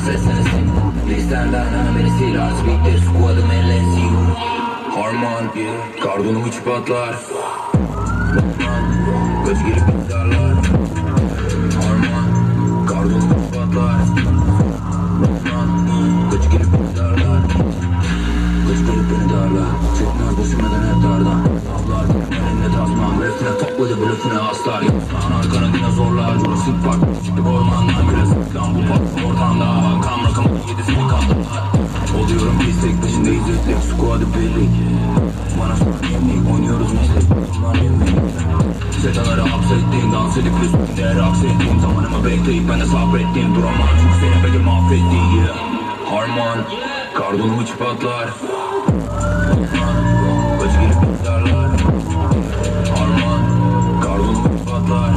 dans etsene Listenden hemen sil Artık bitti squad'ım ellensin Harman Kardonum uç patlar Göz girip izlerler Harman Kardonum uç patlar Göz girip izlerler Göz girip darlar Çekmez düşünmeden hep dardan Avlar elinde topladı blöfüne aslar Yaslan arkana dinozorlar Jurassic Park Çıktık ormandan Biraz İstanbul bak oradan da adı belli Bana sorun oynuyoruz meslek Bunlar yemeği Zetaları hapsettiğim dans edip üstünde raks ettiğim Zamanımı bekleyip ben de sabrettiğim Duramam çünkü seni benim affettiği Harman Kardonum içi patlar Kaç girip patlarlar Harman Kardonum içi patlar